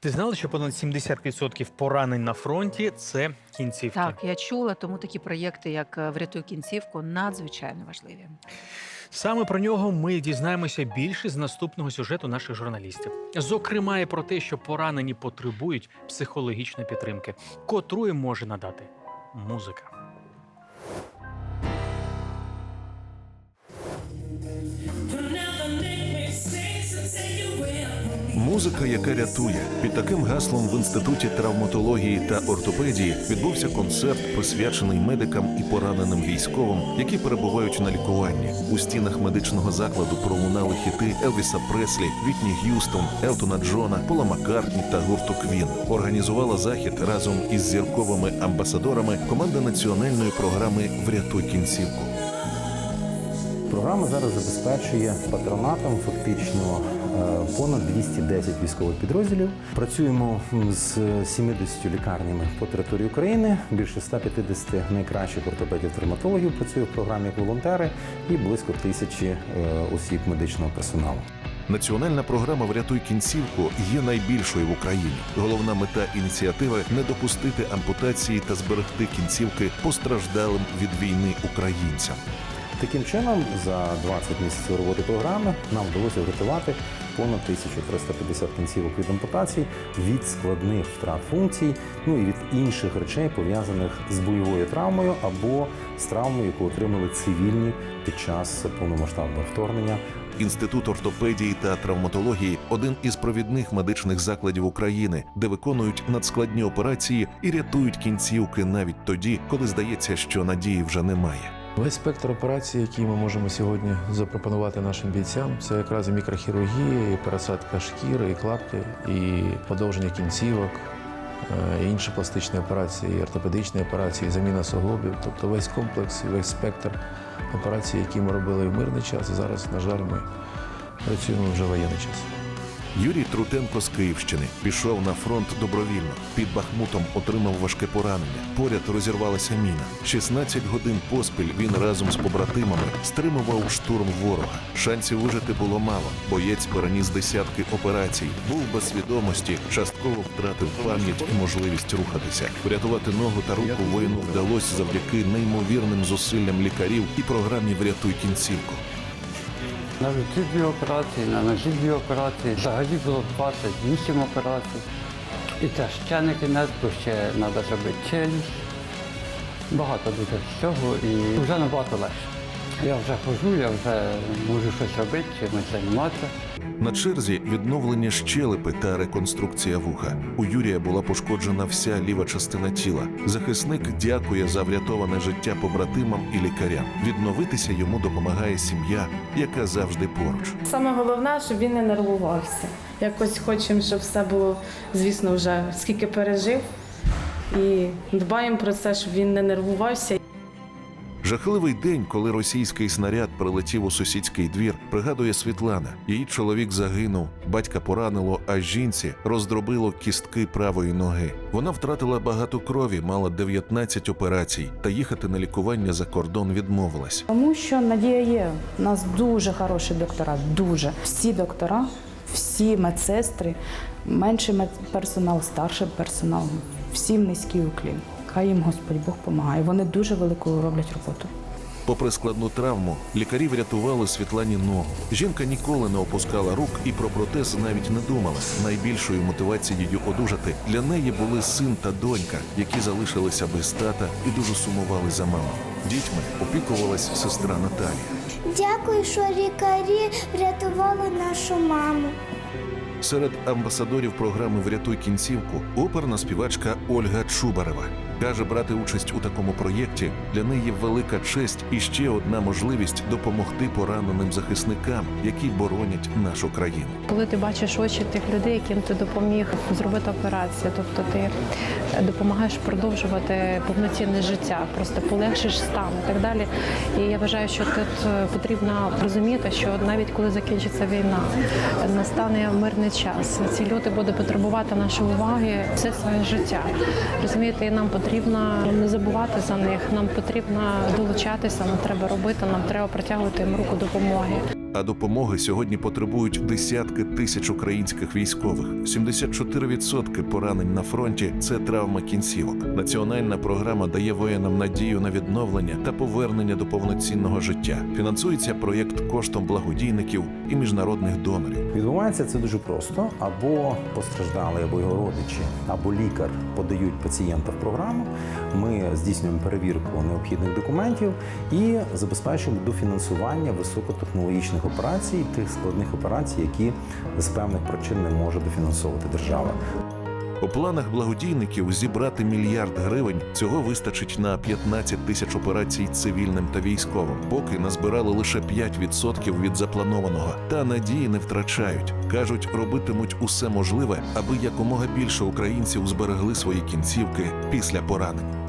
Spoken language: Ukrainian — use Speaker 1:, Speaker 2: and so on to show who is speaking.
Speaker 1: Ти знала, що понад 70% поранень на фронті це кінцівки?
Speaker 2: Так, я чула, тому такі проєкти, як е, Врятуй кінцівку, надзвичайно важливі.
Speaker 1: Саме про нього ми дізнаємося більше з наступного сюжету наших журналістів. Зокрема, і про те, що поранені потребують психологічної підтримки, котру їм може надати музика.
Speaker 3: Музика, яка рятує під таким гаслом в інституті травматології та ортопедії відбувся концерт, присвячений медикам і пораненим військовим, які перебувають на лікуванні. У стінах медичного закладу пролунали хіти Елвіса Преслі, Вітні Г'юстон, Елтона Джона, Пола Маккартні та гурту Квін. Організувала захід разом із зірковими амбасадорами команда національної програми Врятуй кінцівку.
Speaker 4: Програма зараз забезпечує патронатом фактично понад 210 військових підрозділів. Працюємо з 70 лікарнями по території України. Більше 150 найкращих ортопедів-травматологів працює в програмі як волонтери і близько тисячі е, осіб медичного персоналу.
Speaker 3: Національна програма Врятуй кінцівку є найбільшою в Україні. Головна мета ініціативи не допустити ампутації та зберегти кінцівки постраждалим від війни українцям.
Speaker 4: Таким чином, за 20 місяців роботи програми нам вдалося врятувати понад 1350 кінцівок від ампутацій, від складних втрат функцій, ну і від інших речей, пов'язаних з бойовою травмою або з травмою, яку отримали цивільні під час повномасштабного вторгнення.
Speaker 3: Інститут ортопедії та травматології один із провідних медичних закладів України, де виконують надскладні операції і рятують кінцівки навіть тоді, коли здається, що надії вже немає.
Speaker 5: Весь спектр операцій, які ми можемо сьогодні запропонувати нашим бійцям, це якраз і мікрохірургія, і пересадка шкіри, і клапки, і подовження кінцівок, е, і інші пластичні операції, і ортопедичні операції, і заміна суглобів. Тобто весь комплекс і весь спектр операцій, які ми робили в мирний час, і зараз, на жаль, ми працюємо вже воєнний час.
Speaker 3: Юрій Трутенко з Київщини пішов на фронт добровільно. Під Бахмутом отримав важке поранення. Поряд розірвалася міна. 16 годин поспіль він разом з побратимами стримував штурм ворога. Шансів вижити було мало. Боєць переніс десятки операцій, був без свідомості, частково втратив пам'ять і можливість рухатися. Врятувати ногу та руку воїну вдалося завдяки неймовірним зусиллям лікарів і програмі Врятуй кінцівку.
Speaker 6: На руці дві операції, на ножі дві операції. Взагалі було 28 операцій. І це ще не кінець, бо ще треба зробити челюсть. Багато дуже всього і вже набагато легше. Я вже хожу, я вже можу щось робити, чимось займатися.
Speaker 3: На черзі відновлення щелепи та реконструкція вуха. У Юрія була пошкоджена вся ліва частина тіла. Захисник дякує за врятоване життя побратимам і лікарям. Відновитися йому допомагає сім'я, яка завжди поруч.
Speaker 7: Саме головне, щоб він не нервувався. Якось хочемо, щоб все було, звісно, вже скільки пережив. І дбаємо про це, щоб він не нервувався.
Speaker 3: Жахливий день, коли російський снаряд прилетів у сусідський двір, пригадує Світлана. Її чоловік загинув, батька поранило, а жінці роздробило кістки правої ноги. Вона втратила багато крові, мала 19 операцій, та їхати на лікування за кордон відмовилась.
Speaker 8: Тому що надія є. У нас дуже хороші доктора, дуже. Всі доктора, всі медсестри, менший медперсонал, старший персонал, всім низький уклін. Хай їм Господь Бог допомагає. Вони дуже велику роблять роботу.
Speaker 3: Попри складну травму, лікарі врятували Світлані ногу. Жінка ніколи не опускала рук і про протез навіть не думала. Найбільшою мотивацією одужати для неї були син та донька, які залишилися без тата і дуже сумували за мамою. Дітьми опікувалась сестра Наталія.
Speaker 9: Дякую, що лікарі врятували нашу маму.
Speaker 3: Серед амбасадорів програми Врятуй кінцівку оперна співачка Ольга Чубарева. Каже, брати участь у такому проєкті для неї велика честь і ще одна можливість допомогти пораненим захисникам, які боронять нашу країну.
Speaker 10: Коли ти бачиш очі тих людей, яким ти допоміг зробити операцію, тобто ти допомагаєш продовжувати повноцінне життя, просто полегшиш стан і так далі. І я вважаю, що тут е, потрібно розуміти, що навіть коли закінчиться війна, настане мирний час. Ці люди будуть потребувати нашої уваги все своє життя. Розумієте, і нам потрібно не забувати за них. Нам потрібно долучатися, нам треба робити, нам треба протягувати їм руку допомоги.
Speaker 3: А допомоги сьогодні потребують десятки тисяч українських військових. 74% поранень на фронті це травма кінцівок. Національна програма дає воїнам надію на відновлення та повернення до повноцінного життя. Фінансується проєкт коштом благодійників і міжнародних донорів.
Speaker 4: Відбувається це дуже просто: або постраждалий, або його родичі, або лікар подають пацієнта в програму. Ми здійснюємо перевірку необхідних документів і забезпечуємо дофінансування високотехнологічних операцій, тих складних операцій, які з певних причин не може дофінансовувати держава.
Speaker 3: У планах благодійників зібрати мільярд гривень цього вистачить на 15 тисяч операцій цивільним та військовим. Поки назбирали лише 5% від запланованого, та надії не втрачають. кажуть, робитимуть усе можливе, аби якомога більше українців зберегли свої кінцівки після поранень.